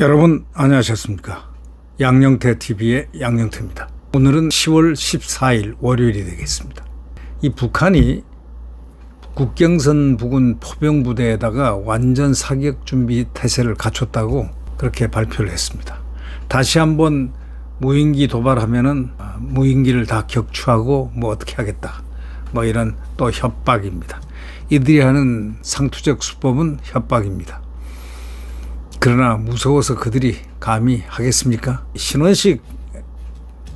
여러분 안녕하셨습니까? 양영태 TV의 양영태입니다. 오늘은 10월 14일 월요일이 되겠습니다. 이 북한이 국경선 부근 포병 부대에다가 완전 사격 준비 태세를 갖췄다고 그렇게 발표를 했습니다. 다시 한번 무인기 도발하면은 아, 무인기를 다 격추하고 뭐 어떻게 하겠다. 뭐 이런 또 협박입니다. 이들이 하는 상투적 수법은 협박입니다. 그러나 무서워서 그들이 감히 하겠습니까? 신원식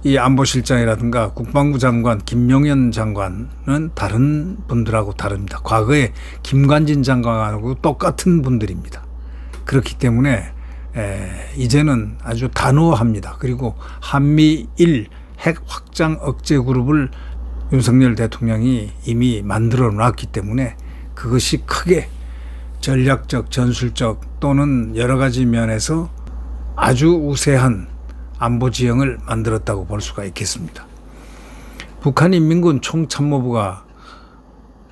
이 안보실장이라든가 국방부 장관 김용현 장관은 다른 분들하고 다릅니다. 과거에 김관진 장관하고 똑같은 분들입니다. 그렇기 때문에 에, 이제는 아주 단호합니다. 그리고 한미일 핵 확장 억제 그룹을 윤석열 대통령이 이미 만들어 놨기 때문에 그것이 크게 전략적, 전술적 또는 여러 가지 면에서 아주 우세한 안보 지형을 만들었다고 볼 수가 있겠습니다. 북한 인민군 총참모부가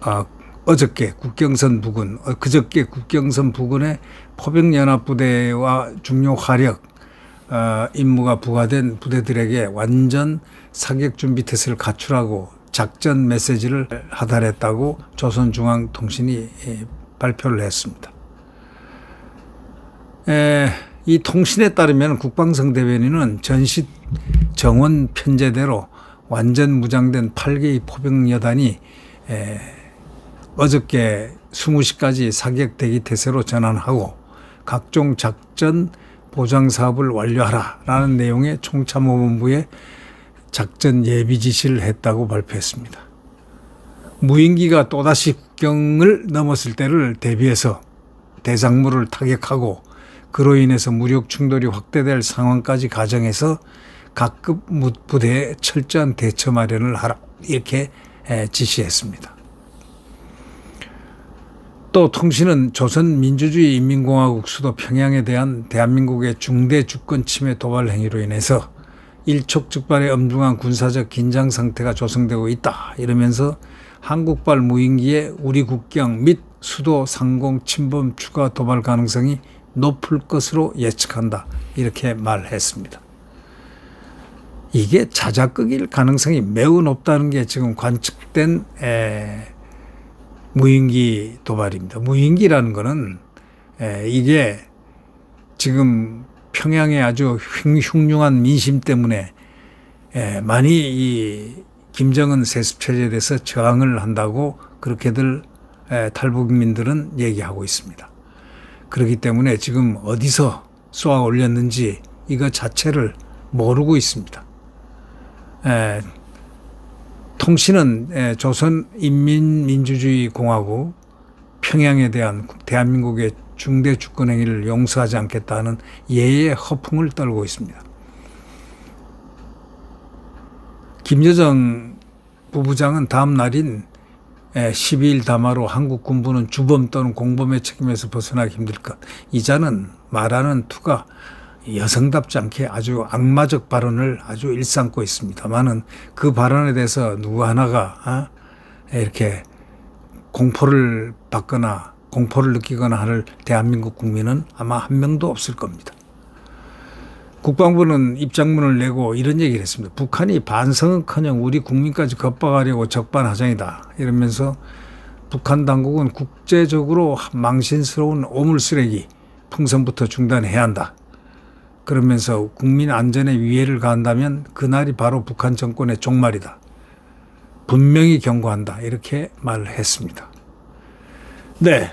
아, 어저께 국경선 부근, 어, 그저께 국경선 부근에 포병연합부대와 중요 화력 어, 임무가 부과된 부대들에게 완전 사격 준비 태세를 갖추라고 작전 메시지를 하달했다고 조선중앙통신이 예, 발표를 했습니다. 에, 이 통신에 따르면 국방성 대변인은 전시 정원 편제대로 완전 무장된 8개의 포병 여단이 에, 어저께 20시까지 사격 대기 태세로 전환하고 각종 작전 보장 사업을 완료하라라는 내용의 총참모본부에 작전 예비 지시를 했다고 발표했습니다. 무인기가 또다시 국경을 넘었을 때를 대비해서 대상물을 타격하고 그로 인해서 무력 충돌이 확대될 상황까지 가정해서 각급 부대에 철저한 대처 마련을 하라 이렇게 지시했습니다. 또 통신은 조선민주주의 인민공화국 수도 평양에 대한 대한민국의 중대 주권 침해 도발 행위로 인해서 일촉즉발의 엄중한 군사적 긴장 상태가 조성되고 있다 이러면서 한국발 무인기의 우리 국경 및 수도 상공 침범 추가 도발 가능성이 높을 것으로 예측한다. 이렇게 말했습니다. 이게 자작극일 가능성이 매우 높다는 게 지금 관측된 에, 무인기 도발입니다. 무인기라는 거는 에, 이게 지금 평양의 아주 흉흉한 민심 때문에 에, 많이 이 김정은 세습 체제에 대해서 저항을 한다고 그렇게들 에, 탈북민들은 얘기하고 있습니다. 그렇기 때문에 지금 어디서 쏘아 올렸는지 이거 자체를 모르고 있습니다. 에, 통신은 에, 조선인민민주주의공화국 평양에 대한 대한민국의 중대 주권 행위를 용서하지 않겠다는 예의 허풍을 떨고 있습니다. 김여정 부부장은 다음 날인 12일 담화로 한국 군부는 주범 또는 공범의 책임에서 벗어나기 힘들 것. 이자는 말하는 투가 여성답지 않게 아주 악마적 발언을 아주 일삼고 있습니다만은 그 발언에 대해서 누구 하나가 어? 이렇게 공포를 받거나 공포를 느끼거나 할 대한민국 국민은 아마 한 명도 없을 겁니다. 국방부는 입장문을 내고 이런 얘기를 했습니다. 북한이 반성은커녕 우리 국민까지 겁박하려고 적반하장이다. 이러면서 북한 당국은 국제적으로 망신스러운 오물쓰레기 풍선부터 중단해야 한다. 그러면서 국민 안전에 위해를 가한다면 그날이 바로 북한 정권의 종말이다. 분명히 경고한다. 이렇게 말을 했습니다. 네.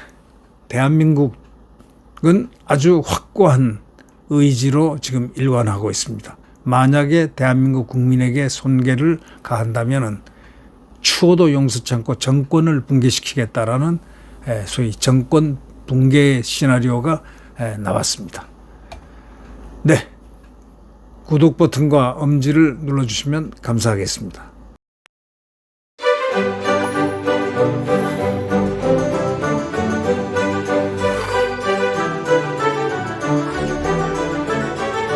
대한민국은 아주 확고한 의지로 지금 일관하고 있습니다. 만약에 대한민국 국민에게 손괴를 가한다면은 추호도 용서치 않고 정권을 붕괴시키겠다라는 소위 정권 붕괴 시나리오가 나왔습니다. 네. 구독 버튼과 엄지를 눌러주시면 감사하겠습니다.